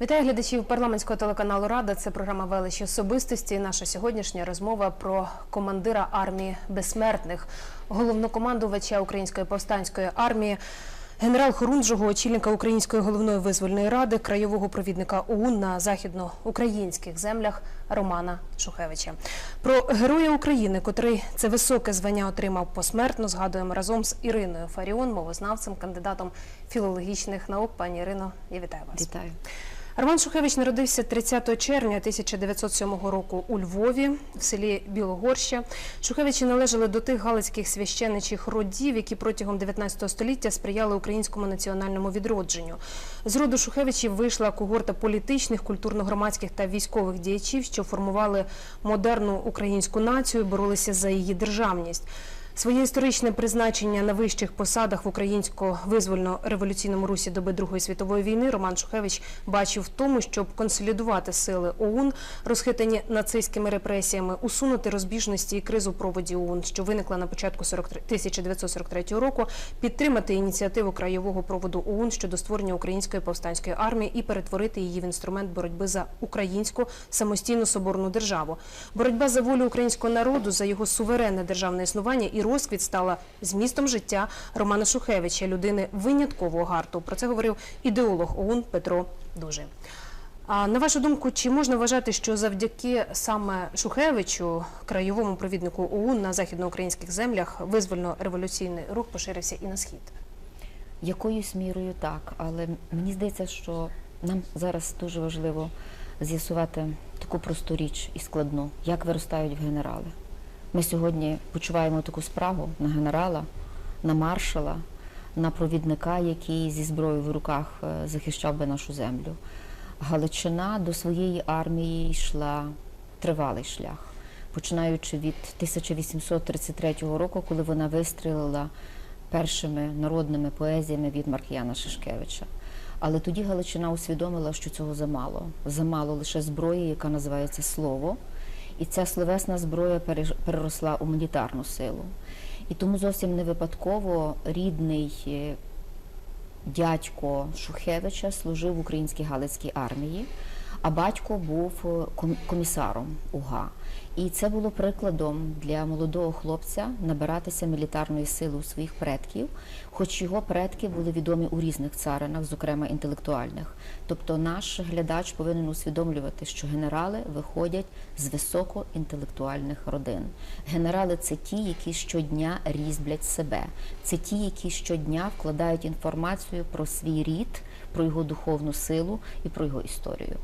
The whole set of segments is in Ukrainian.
Вітаю глядачів парламентського телеканалу Рада. Це програма величі особистості. Наша сьогоднішня розмова про командира армії безсмертних, головнокомандувача Української повстанської армії. Генерал Хорунжого, очільника Української головної визвольної ради, краєвого провідника ОУН на західноукраїнських землях Романа Шухевича. Про героя України, котрий це високе звання отримав посмертно, згадуємо разом з Іриною Фаріон, мовознавцем, кандидатом філологічних наук. Пані Ірино, я вітаю вас. Вітаю. Роман Шухевич народився 30 червня 1907 року у Львові в селі Білогорща. Шухевичі належали до тих галицьких священичих родів, які протягом 19 століття сприяли українському національному відродженню. З роду Шухевичів вийшла когорта політичних, культурно-громадських та військових діячів, що формували модерну українську націю, боролися за її державність. Своє історичне призначення на вищих посадах в українсько-визвольно-революційному русі доби Другої світової війни Роман Шухевич бачив в тому, щоб консолідувати сили ОУН, розхитані нацистськими репресіями, усунути розбіжності і кризу проводі ОУН, що виникла на початку 43 1943 року, підтримати ініціативу краєвого проводу ОУН щодо створення української повстанської армії і перетворити її в інструмент боротьби за українську самостійну соборну державу. Боротьба за волю українського народу, за його суверенне державне існування і розквіт стала змістом життя Романа Шухевича, людини виняткового гарту. Про це говорив ідеолог ОУН Петро Дужий. А на вашу думку, чи можна вважати, що завдяки саме Шухевичу, краєвому провіднику ОУН на західноукраїнських землях, визвольно-революційний рух поширився і на схід? Якоюсь мірою так, але мені здається, що нам зараз дуже важливо з'ясувати таку просту річ і складну, як виростають в генерали. Ми сьогодні почуваємо таку справу на генерала, на маршала, на провідника, який зі зброєю в руках е, захищав би нашу землю. Галичина до своєї армії йшла тривалий шлях, починаючи від 1833 року, коли вона вистрілила першими народними поезіями від Маркіяна Шишкевича. Але тоді Галичина усвідомила, що цього замало. Замало лише зброї, яка називається слово. І ця словесна зброя переросла у мілітарну силу. І тому зовсім не випадково рідний е, дядько Шухевича служив в українській Галицькій армії, а батько був е, комісаром УГА. І це було прикладом для молодого хлопця набиратися мілітарної сили у своїх предків, хоч його предки були відомі у різних царинах, зокрема інтелектуальних. Тобто наш глядач повинен усвідомлювати, що генерали виходять з високоінтелектуальних родин. Генерали це ті, які щодня різблять себе. Це ті, які щодня вкладають інформацію про свій рід, про його духовну силу і про його історію.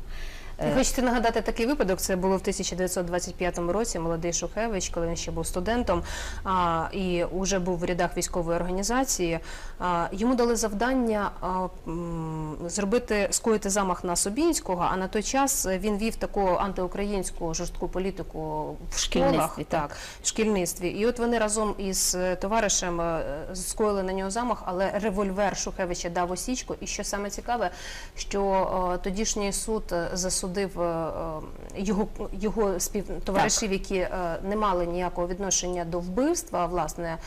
Е, хочете нагадати такий випадок? Це було в 1925 році. Молодий Шухевич, коли він ще був студентом а, і вже був в рядах військової організації. А, йому дали завдання а, м, зробити скоїти замах на Собінського. А на той час він вів таку антиукраїнську жорстку політику в школах, так. так, в шкільництві. І от вони разом із е, товаришем е, скоїли на нього замах, але револьвер Шухевича дав осічку. І що саме цікаве, що е, тодішній суд е, засудив е, е, його, його співтоваришів, які е, не мали ніякого відношення до вбивства, власне,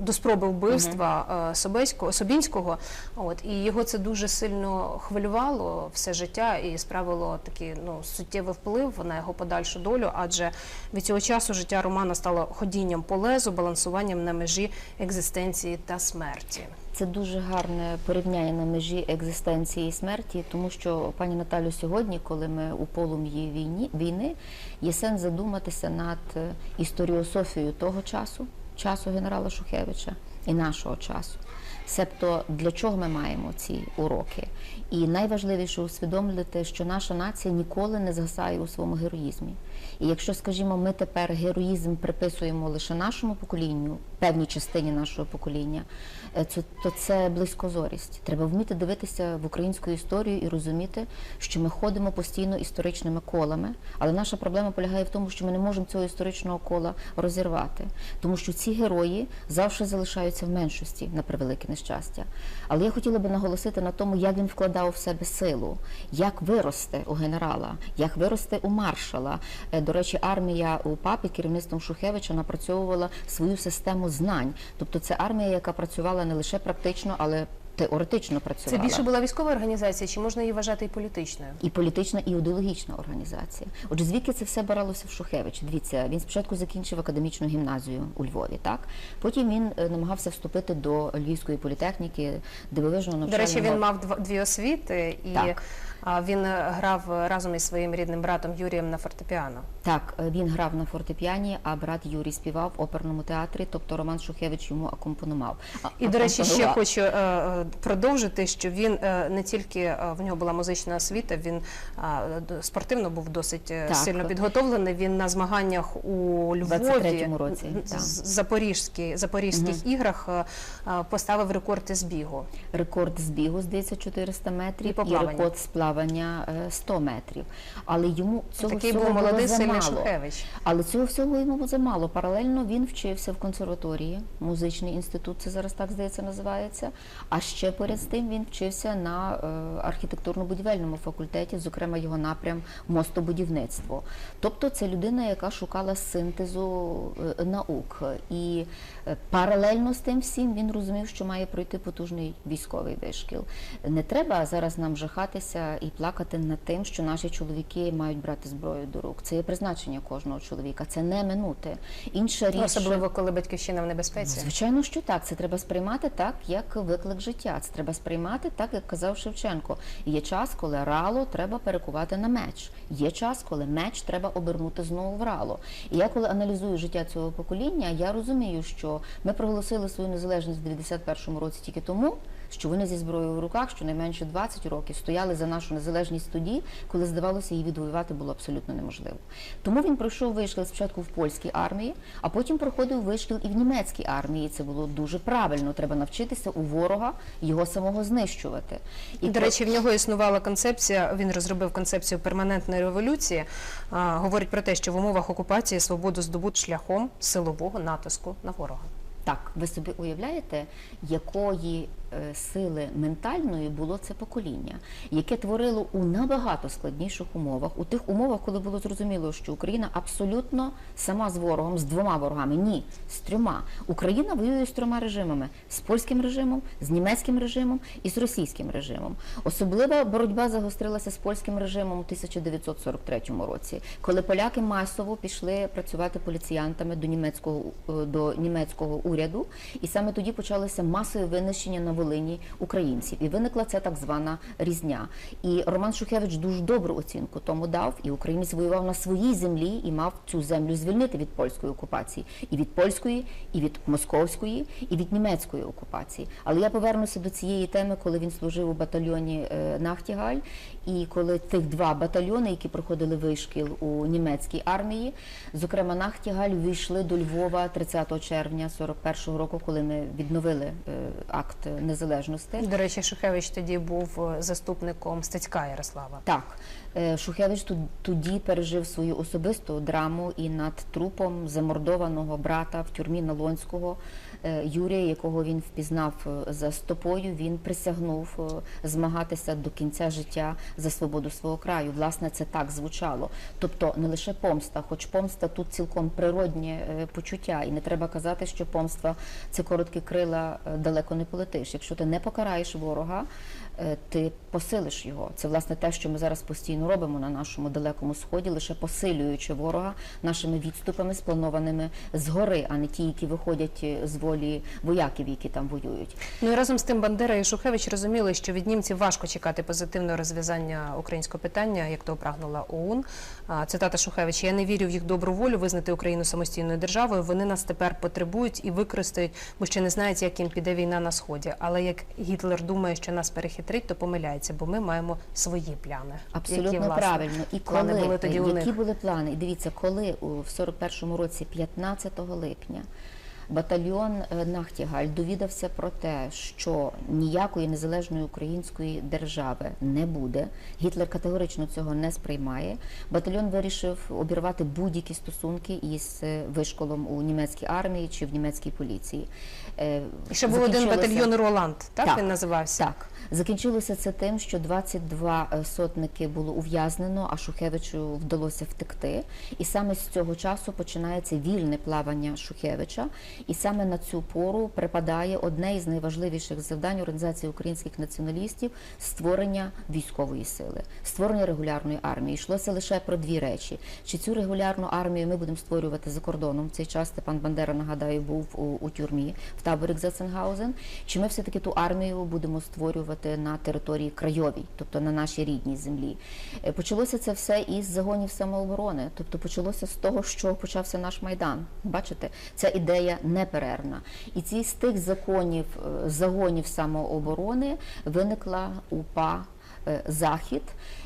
до спроби вбивства е, Собеського, Собінського. От, і його це дуже сильно хвилювало все життя і справило такий ну, суттєвий вплив на його подальшу долю, адже від цього часу життя Романа стало ходінням по лезу, балансуванням на межі екзистенції та смерті. Це дуже гарне порівняння на межі екзистенції і смерті, тому що пані Наталю, сьогодні, коли ми у полум'ї війни, є сенс задуматися над е, історіософією того часу, часу генерала Шухевича і нашого часу. Себто для чого ми маємо ці уроки? І найважливіше усвідомлювати, що наша нація ніколи не згасає у своєму героїзмі. І якщо, скажімо, ми тепер героїзм приписуємо лише нашому поколінню, певній частині нашого покоління, е, то це близькозорість. Треба вміти дивитися в українську історію і розуміти, що ми ходимо постійно історичними колами, але наша проблема полягає в тому, що ми не можемо цього історичного кола розірвати, тому що ці герої завжди залишаються в меншості на превелике нещастя. Але я хотіла би наголосити на тому, як він вкладав в себе силу, як виросте у генерала, як виросте у маршала. Е, До речі, армія у папі керівництвом Шухевича напрацьовувала свою систему знань. Тобто це армія, яка працювала не лише практично, але теоретично Це більше була військова організація, чи можна її вважати і політичною? і політична, і ідеологічна організація. Отже, звідки це все баралося в Шухевич? Дивіться, він спочатку закінчив академічну гімназію у Львові, так потім він е, намагався вступити до Львівської політехніки, дивовижного До речі, він мав дві освіти, і Так. А, він е, грав разом із своїм рідним братом Юрієм на фортепіано. Так, е, він грав на фортепіані, а брат Юрій співав в оперному театрі, тобто Роман Шухевич йому акомпонував. І, до речі, ще хочу е, е, продовжити, що він е, не тільки е, в нього була музична освіта, він е, спортивно був досить е, Так. сильно підготовлений. Він на змаганнях у Львові 23-му році, з- з- Запорізькі, Запорізьких іграх е, е, поставив рекорд із бігу. Рекорд збігу, здається, 400 метрів, І і, рекорд з плавання е, 100 метрів. Але йому цього Такий всього був молодий було замало. Шухевич. Але цього всього йому було замало. Паралельно він вчився в консерваторії, музичний інститут, це зараз так здається називається. А ще поряд з тим він вчився на е, архітектурно-будівельному факультеті, зокрема його напрям мостобудівництво. Тобто це людина, яка шукала синтезу е, наук. І е, паралельно з тим всім він розумів, що має пройти потужний військовий вишкіл. Не треба зараз нам жахатися і плакати над тим, що наші чоловіки мають брати зброю до рук. Це є призначення кожного чоловіка, це не минути. Інша річ, Особливо, коли батьківщина в небезпеці. Звичайно, що так. Це треба сприймати так, як виклик життя. Це треба сприймати так, як казав Шевченко. Є час, коли рало треба перекувати на меч. Є час, коли меч треба обернути знову в рало. І я коли аналізую життя цього покоління, я розумію, що ми проголосили свою незалежність в 91-му році тільки тому. Що вони зі зброєю в руках, щонайменше 20 років стояли за нашу незалежність тоді, коли здавалося, її відвоювати було абсолютно неможливо. Тому він пройшов вишкіл спочатку в польській армії, а потім проходив вишкіл і в німецькій армії. І Це було дуже правильно. Треба навчитися у ворога його самого знищувати. І До речі, в нього існувала концепція. Він розробив концепцію перманентної революції. А, говорить про те, що в умовах окупації свободу здобут шляхом силового натиску на ворога. Так, ви собі уявляєте, якої сили ментальної було це покоління, яке творило у набагато складніших умовах, у тих умовах, коли було зрозуміло, що Україна абсолютно сама з ворогом, з двома ворогами, ні, з трьома. Україна воює з трьома режимами: з польським режимом, з німецьким режимом і з російським режимом. Особлива боротьба загострилася з польським режимом у 1943 році, коли поляки масово пішли працювати поліціянтами до німецького е, до німецького уряду, і саме тоді почалося масове винищення на Волині українців, і виникла ця так звана різня. І Роман Шухевич дуже добру оцінку тому дав, і українець воював на своїй землі і мав цю землю звільнити від польської окупації, і від польської, і від московської, і від німецької окупації. Але я повернуся до цієї теми, коли він служив у батальйоні е, Нахтігаль, і коли тих два батальйони, які проходили вишкіл у німецькій армії, зокрема Нахтігаль, війшли до Львова 30 червня 41-го року, коли ми відновили е, акт незалежності. До речі, Шухевич тоді був е, заступником Стецька Ярослава. Так, Шухевич тут тоді пережив свою особисту драму і над трупом замордованого брата в тюрмі Налонського е, Юрія, якого він впізнав е, за стопою. Він присягнув е, змагатися до кінця життя за свободу свого краю. Власне, це так звучало. Тобто не лише помста, хоч помста тут цілком природнє е, почуття, і не треба казати, що помста це короткі крила е, далеко не полетиш. Якщо ти не покараєш ворога, е, ти посилиш його. Це власне те, що ми зараз постійно робимо на нашому далекому сході, лише посилюючи ворога нашими відступами, спланованими згори, а не ті, які виходять е, з волі вояків, які там воюють. Ну і разом з тим Бандера і Шухевич розуміли, що від німців важко чекати позитивного розв'язання українського питання, як то прагнула ОУН. Цитата Шухевича: Я не вірю в їх добру волю визнати Україну самостійною державою. Вони нас тепер потребують і використають, бо ще не знають, як їм піде війна на сході. Але як Гітлер думає, що нас перехитрить, то помиляється, бо ми маємо свої пляни. Абсолютно які, власне, правильно. І плани коли були тоді у які них. були плани? І дивіться, коли у в 41-му році, 15 липня, батальйон е, Нахтігаль довідався про те, що ніякої незалежної української держави не буде. Гітлер категорично цього не сприймає. Батальйон вирішив обірвати будь-які стосунки із е, вишколом у німецькій армії чи в німецькій поліції. Е, ще був один батальйон Роланд, так, Так, він називався. так, закінчилося це тим, що 22 сотники було ув'язнено, а Шухевичу вдалося втекти. І саме з цього часу починається вільне плавання Шухевича. І саме на цю пору припадає одне із найважливіших завдань організації українських націоналістів створення військової сили, створення регулярної армії. Йшлося лише про дві речі: чи цю регулярну армію ми будемо створювати за кордоном. В цей час Степан Бандера нагадаю був у, у тюрмі в таборі Гзеценгаузен. Чи ми все таки ту армію будемо створювати на території крайовій, тобто на нашій рідній землі? Е, Почалося це все із загонів самооборони, тобто почалося з того, що почався наш майдан. Бачите, ця ідея неперервна. І ці з тих законів е, загонів самооборони виникла УПА е, Захід,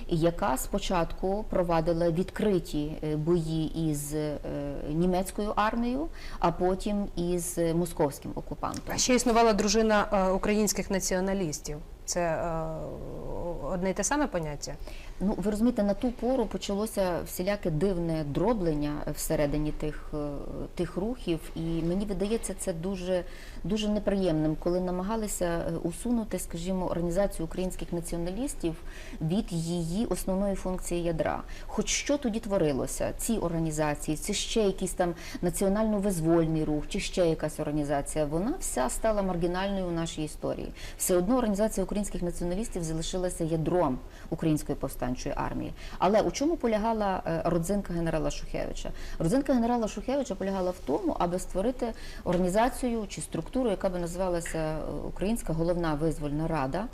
яка спочатку провадила відкриті е, бої із німецькою армією, а потім із московським окупантом. А ще існувала дружина українських націоналістів. Це одне й те саме поняття? Ну, ви розумієте, на ту пору почалося всіляке дивне дроблення всередині тих, е, тих рухів, і мені видається це дуже, дуже неприємним, коли намагалися е, усунути, скажімо, організацію українських націоналістів від її основної функції ядра. Хоч що тоді творилося? Ці організації, це ще якийсь там національно-визвольний рух, чи ще якась організація, вона вся стала маргінальною у нашій історії. Все одно організація українських націоналістів залишилася ядром української повстанчої армії. Але у чому полягала е, родзинка генерала Шухевича? Родзинка генерала Шухевича полягала в тому, аби створити організацію чи структуру, яка би називалася е, Українська головна визвольна рада.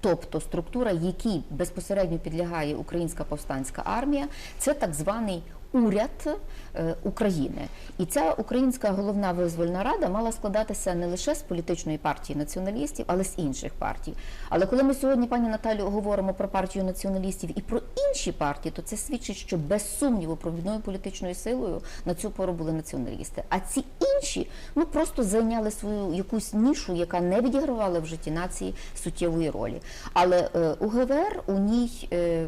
Тобто структура, якій безпосередньо підлягає Українська повстанська армія, це так званий уряд е, України. І ця Українська головна визвольна рада мала складатися не лише з політичної партії націоналістів, але з інших партій. Але коли ми сьогодні, пані Наталю, говоримо про партію націоналістів і про інші партії, то це свідчить, що без сумніву провідною політичною силою на цю пору були націоналісти. А ці інші ну просто зайняли свою якусь нішу, яка не відігравала в житті нації суттєвої ролі. Але е, у ГВР у ній е,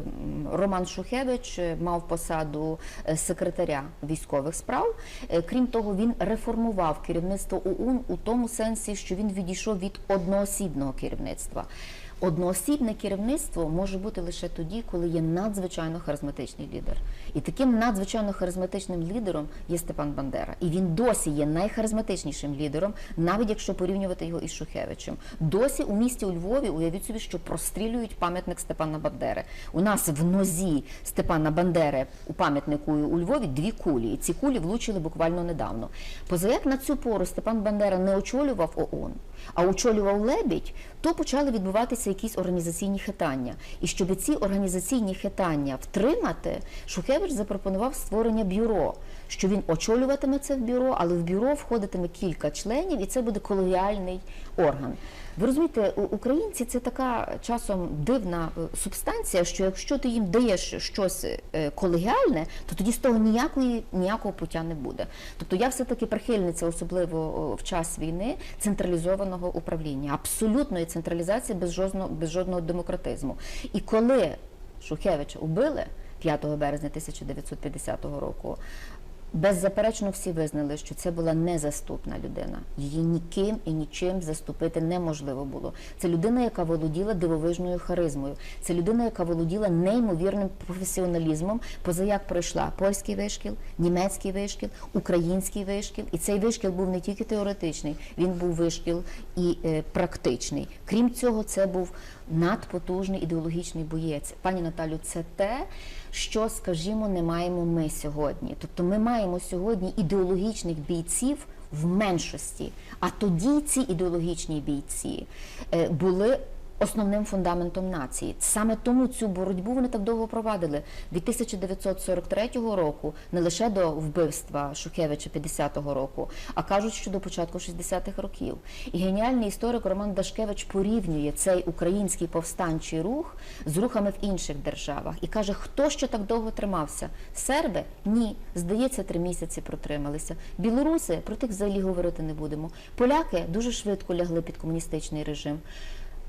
Роман Шухевич е, мав посаду е, секретаря військових справ. Е, Крім того, він реформував керівництво ОУН у тому сенсі, що він відійшов від одноосібного керівництва. Одноосібне керівництво може бути лише тоді, коли є надзвичайно харизматичний лідер. І таким надзвичайно харизматичним лідером є Степан Бандера. І він досі є найхаризматичнішим лідером, навіть якщо порівнювати його із Шухевичем. Досі у місті у Львові уявіть собі, що прострілюють пам'ятник Степана Бандери. У нас в нозі Степана Бандери у пам'ятнику у Львові дві кулі. І ці кулі влучили буквально недавно. Позаяк на цю пору Степан Бандера не очолював ООН, а очолював Лебідь, то почали відбуватися якісь організаційні хитання. І щоб ці організаційні хитання втримати, Шухевич запропонував створення бюро, що він очолюватиме це в бюро, але в бюро входитиме кілька членів, і це буде колегіальний орган. Ви розумієте, українці це така часом дивна е, субстанція, що якщо ти їм даєш щось е, колегіальне, то тоді з того ніякої ніякого пуття не буде. Тобто я все таки прихильниця, особливо в час війни, централізованого управління, абсолютної централізації без жодного без жодного демократизму. І коли Шухевича убили 5 березня 1950 року. Беззаперечно всі визнали, що це була незаступна людина. Її ніким і нічим заступити неможливо було. Це людина, яка володіла дивовижною харизмою. Це людина, яка володіла неймовірним професіоналізмом, позаяк пройшла польський вишкіл, німецький вишкіл, український вишкіл. І цей вишкіл був не тільки теоретичний, він був вишкіл і е, практичний. Крім цього, це був надпотужний ідеологічний боєць. Пані Наталю, це те, що, скажімо, не маємо ми сьогодні. Тобто ми маємо сьогодні ідеологічних бійців в меншості. А тоді ці ідеологічні бійці е, були. Основним фундаментом нації саме тому цю боротьбу вони так довго провадили від 1943 року, не лише до вбивства Шухевича 50-го року, а кажуть, що до початку 60-х років. І геніальний історик Роман Дашкевич порівнює цей український повстанчий рух з рухами в інших державах і каже, хто ще так довго тримався? Серби? Ні. Здається, три місяці протрималися. Білоруси про тих взагалі говорити не будемо. Поляки дуже швидко лягли під комуністичний режим.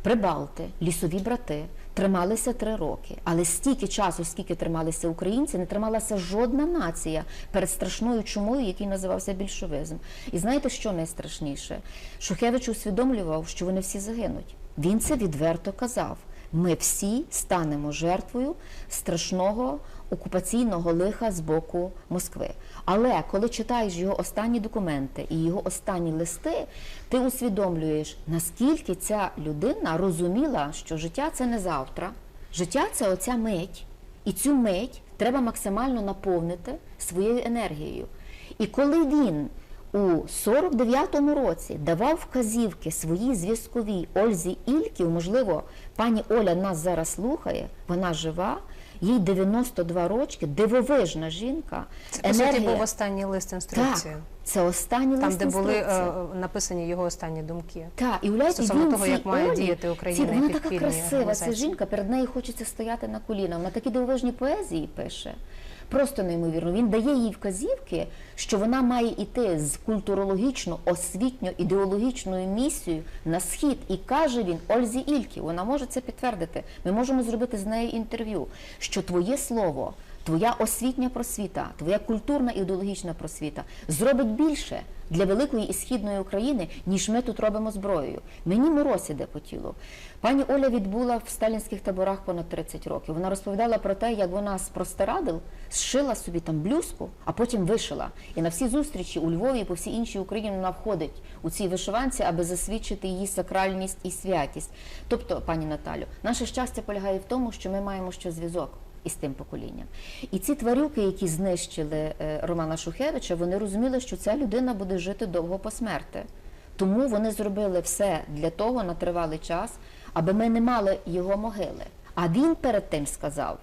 Прибалти, лісові брати трималися три роки, але стільки часу, скільки трималися українці, не трималася жодна нація перед страшною чумою, який називався більшовизм. І знаєте, що найстрашніше? Шухевич усвідомлював, що вони всі загинуть. Він це відверто казав. Ми всі станемо жертвою страшного окупаційного лиха з боку Москви. Але коли читаєш його останні документи і його останні листи, ти усвідомлюєш, наскільки ця людина розуміла, що життя це не завтра, життя це оця мить, і цю мить треба максимально наповнити своєю енергією. І коли він у 49-му році давав вказівки своїй зв'язковій Ользі Ільків, можливо, пані Оля нас зараз слухає, вона жива, їй 92 рочки, дивовижна жінка. Це по суті був останній лист інструкції. Так, це останній Там, лист де були е, написані його останні думки. Так, і уявляєте, Стосовно він того, як має Олі, діяти Україна ці- Вона така красива, ця жінка, перед нею хочеться стояти на колінах. Вона такі дивовижні поезії пише. Просто неймовірно. Він дає їй вказівки, що вона має йти з культурологічно, освітньо, ідеологічною місією на схід. І каже він Ользі Ількі, вона може це підтвердити. Ми можемо зробити з нею інтерв'ю, що твоє слово, твоя освітня просвіта, твоя культурна ідеологічна просвіта зробить більше для великої і східної України, ніж ми тут робимо зброєю. Мені мороз іде по тілу. Пані Оля відбула в сталінських таборах понад 30 років. Вона розповідала про те, як вона з простирадл зшила собі там блюзку, а потім вишила. І на всі зустрічі у Львові і по всій іншій Україні вона входить у цій вишиванці, аби засвідчити її сакральність і святість. Тобто, пані Наталю, наше щастя полягає в тому, що ми маємо ще зв'язок із тим поколінням. І ці тварюки, які знищили е, Романа Шухевича, вони розуміли, що ця людина буде жити довго по смерти. Тому вони зробили все для того на тривалий час, аби ми не мали його могили. А він перед тим сказав,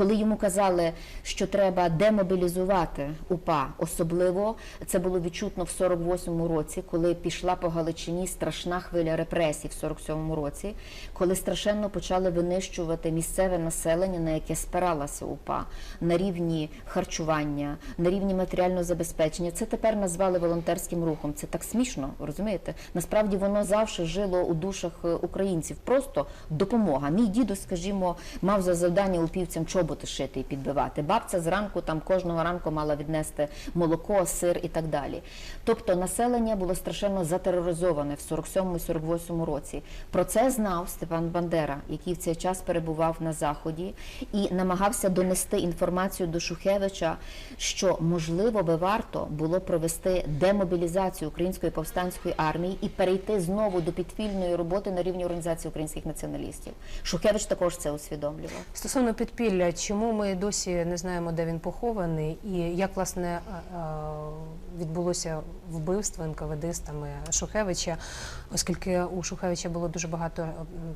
коли йому казали, що треба демобілізувати УПА, особливо це було відчутно в 48-му році, коли пішла по Галичині страшна хвиля репресій в 47-му році, коли страшенно почали винищувати місцеве населення, на яке спиралася УПА на рівні харчування, на рівні матеріального забезпечення. Це тепер назвали волонтерським рухом. Це так смішно, розумієте? Насправді воно завжди жило у душах е, українців. Просто допомога. Мій дідо, скажімо, мав за завдання упівцям чоботи шити і підбивати. Бабця зранку там кожного ранку мала віднести молоко, сир і так далі. Тобто населення було страшенно затероризоване в 47-48 році. Про це знав Степан Бандера, який в цей час перебував на заході і намагався донести інформацію до Шухевича, що можливо би варто було провести демобілізацію української повстанської армії і перейти знову до підпільної роботи на рівні організації українських націоналістів. Шухевич також це усвідомлював. Стосовно підпілля, чому ми досі не знаємо, де він похований, і як власне е, е, відбулося вбивство НКВДистами Шухевича, оскільки у Шухевича було дуже багато е,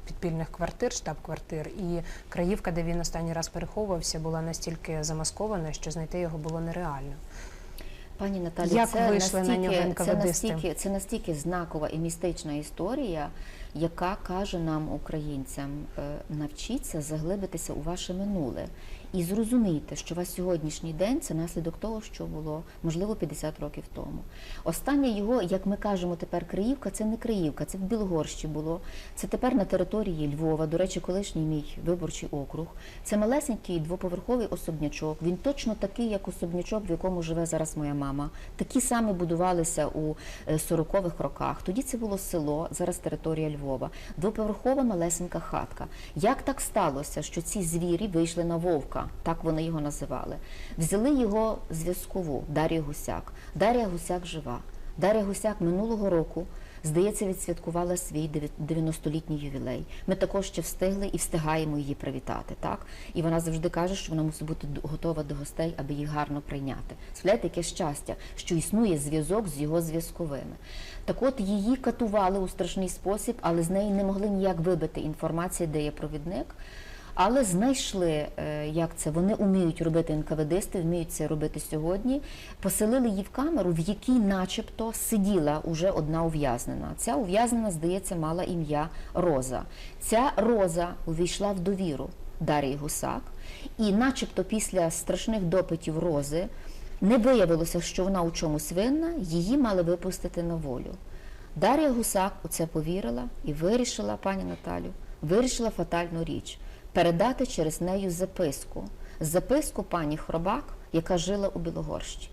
підпільних квартир, штаб-квартир, і краївка, де він останній раз переховувався, була настільки замаскована, що знайти його було нереально. Пані Наталі, Як це вийшли на настільки, нього це настільки, це настільки знакова і містична історія, яка каже нам, українцям, е, навчіться заглибитися у ваше минуле і зрозумійте, що ваш сьогоднішній день це наслідок того, що було можливо 50 років тому. Останнє його, як ми кажемо тепер, Криївка, це не Криївка, це в Білогорщі було. Це тепер на території Львова, до речі, колишній мій виборчий округ. Це малесенький двоповерховий особнячок. Він точно такий, як особнячок, в якому живе зараз моя мама. Такі самі будувалися у е, 40-х роках. Тоді це було село, зараз територія Львова. Двоповерхова малесенька хатка. Як так сталося, що ці звірі вийшли на вовка? Так вони його називали. Взяли його зв'язкову Дар'ю Гусяк. Дар'я Гусяк жива. Дар'я Гусяк минулого року. Здається, відсвяткувала свій 90-літній ювілей. Ми також ще встигли і встигаємо її привітати. Так і вона завжди каже, що вона мусить бути готова до гостей, аби їх гарно прийняти. Справляєте, яке щастя, що існує зв'язок з його зв'язковими. Так от її катували у страшний спосіб, але з неї не могли ніяк вибити інформації, де є провідник. Але знайшли, е, як це вони вміють робити НКВДисти, вміють це робити сьогодні. Поселили її в камеру, в якій, начебто, сиділа уже одна ув'язнена. Ця ув'язнена, здається, мала ім'я Роза. Ця Роза увійшла в довіру Дар'ї Гусак, і, начебто, після страшних допитів Рози не виявилося, що вона у чомусь винна, її мали випустити на волю. Дар'я Гусак у це повірила і вирішила, пані Наталю, вирішила фатальну річ передати через нею записку. Записку пані Хробак, яка жила у Білогорщі.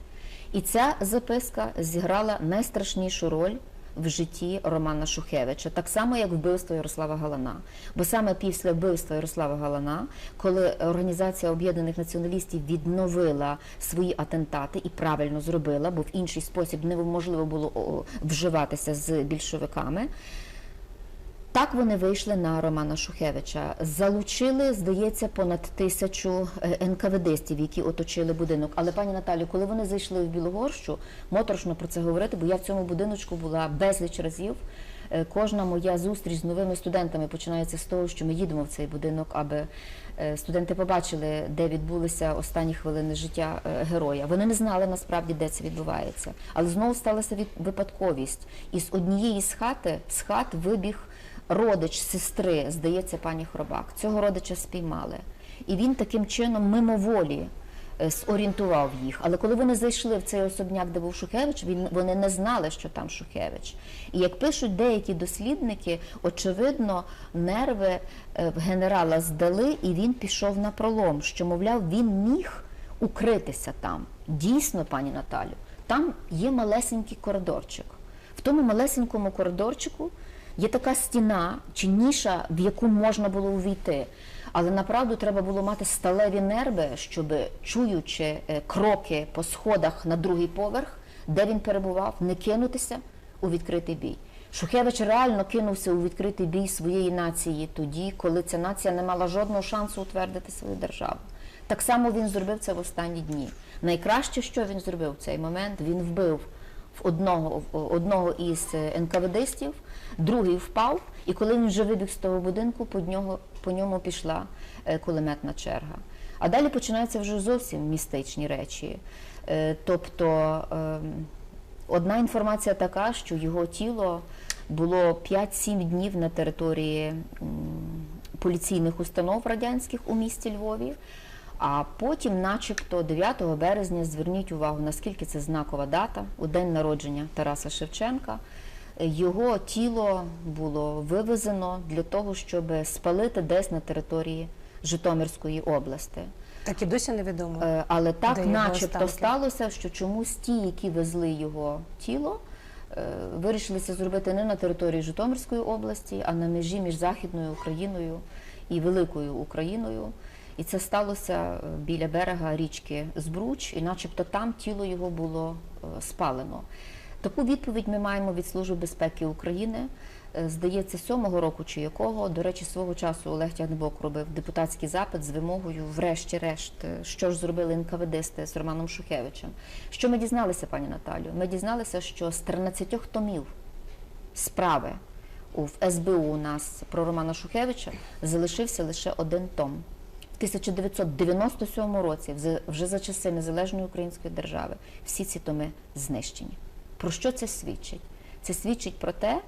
І ця записка зіграла найстрашнішу роль в житті Романа Шухевича, так само як вбивство Ярослава Галана. Бо саме після вбивства Ярослава Галана, коли Організація Об'єднаних Націоналістів відновила свої атентати і правильно зробила, бо в інший спосіб неможливо було вживатися з більшовиками. Так вони вийшли на Романа Шухевича. Залучили, здається, понад тисячу е, НКВДстів, які оточили будинок. Але пані Наталю, коли вони зайшли в Білогорщу, моторошно про це говорити, бо я в цьому будиночку була безліч разів. Е, Кожна моя зустріч з новими студентами починається з того, що ми їдемо в цей будинок, аби е, студенти побачили, де відбулися останні хвилини життя героя. Вони не знали насправді, де це відбувається. Але знову сталася випадковість. І з однієї з хати з хат вибіг родич сестри, здається, пані Хробак. Цього родича спіймали. І він таким чином мимоволі е, зорієнтував їх. Але коли вони зайшли в цей особняк, де був Шухевич, він, вони не знали, що там Шухевич. І як пишуть деякі дослідники, очевидно, нерви е, генерала здали, і він пішов на пролом, що, мовляв, він міг укритися там. Дійсно, пані Наталю, там є малесенький коридорчик. В тому малесенькому коридорчику є така стіна чи ніша, в яку можна було увійти. Але направду треба було мати сталеві нерви, щоб чуючи е, кроки по сходах на другий поверх, де він перебував, не кинутися у відкритий бій. Шухевич реально кинувся у відкритий бій своєї нації тоді, коли ця нація не мала жодного шансу утвердити свою державу. Так само він зробив це в останні дні. Найкраще, що він зробив в цей момент, він вбив одного, одного із е, НКВДстів, другий впав, і коли він вже вибіг з того будинку, по нього, по ньому пішла е, кулеметна черга. А далі починаються вже зовсім містичні речі. Е, Тобто ем, одна інформація така, що його тіло було 5-7 днів на території поліційних установ радянських у місті Львові. А потім, начебто, 9 березня, зверніть увагу, наскільки це знакова дата, у день народження Тараса Шевченка. Його тіло було вивезено для того, щоб спалити десь на території Житомирської області. Так і досі невідомо. Е, Але так, Де начебто, сталося, що чомусь ті, які везли його тіло, е, вирішили це зробити не на території Житомирської області, а на межі між Західною Україною і Великою Україною. І це сталося е, біля берега річки Збруч, і начебто там тіло його було е, спалено. Таку відповідь ми маємо від Служби безпеки України. Е, Здається, сьомого року чи якого, до речі, свого часу Олег Тягнебок робив депутатський запит з вимогою, врешті-решт, що ж зробили НКВДсти з Романом Шухевичем. Що ми дізналися, пані Наталю? Ми дізналися, що з 13 томів справи в СБУ у нас про Романа Шухевича залишився лише один том. В 1997 році, вже за часи незалежної української держави, всі ці томи знищені. Про що це свідчить? Це свідчить про те,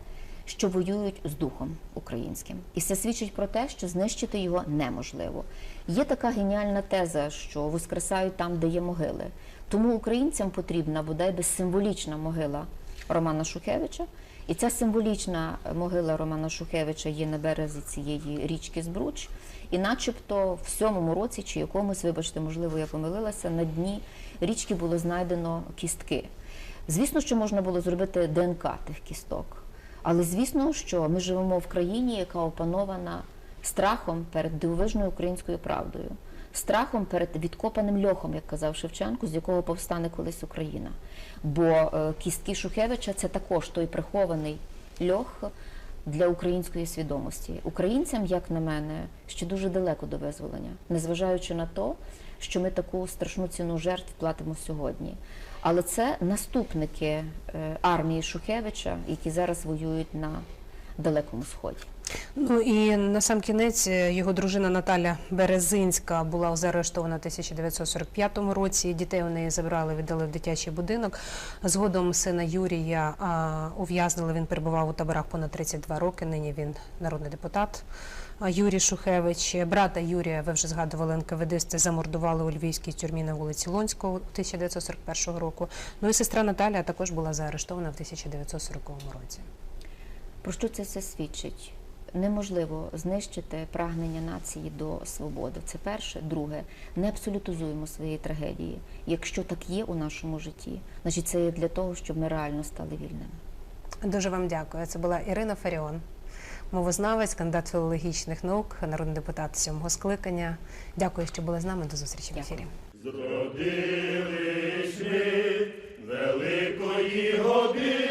що воюють з духом українським, і це свідчить про те, що знищити його неможливо. Є така геніальна теза, що воскресають там, де є могили. Тому українцям потрібна бодай би символічна могила Романа Шухевича. І ця символічна могила Романа Шухевича є на березі цієї річки Збруч. І начебто в сьомому році чи якомусь, вибачте, можливо, я помилилася, на дні річки було знайдено кістки. Звісно, що можна було зробити ДНК тих кісток. Але звісно, що ми живемо в країні, яка опанована страхом перед дивовижною українською правдою, страхом перед відкопаним льохом, як казав Шевченко, з якого повстане колись Україна. Бо е, кістки Шухевича це також той прихований льох для української свідомості. Українцям, як на мене, ще дуже далеко до визволення, незважаючи на те, що ми таку страшну ціну жертв платимо сьогодні. Але це наступники е, армії Шухевича, які зараз воюють на Далекому Сході. Ну і на сам кінець е, його дружина Наталя Березинська була заарештована в 1945 році. Дітей у неї забрали, віддали в дитячий будинок. Згодом сина Юрія ув'язнили. Він перебував у таборах понад 32 роки. Нині він народний депутат. Юрій Шухевич, брата Юрія, ви вже згадували, НКВДсти замордували у львівській тюрмі на вулиці Лонського 1941 року. Ну і сестра Наталя також була заарештована в 1940 році. Про що це все свідчить? Неможливо знищити прагнення нації до свободи. Це перше. Друге, не абсолютизуємо своєї трагедії. Якщо так є у нашому житті, значить це є для того, щоб ми реально стали вільними. Дуже вам дякую. Це була Ірина Фаріон, мовознавець, кандидат філологічних наук, народний депутат сьомого скликання. Дякую, що були з нами. До зустрічі в ефірі. Зродились ми великої години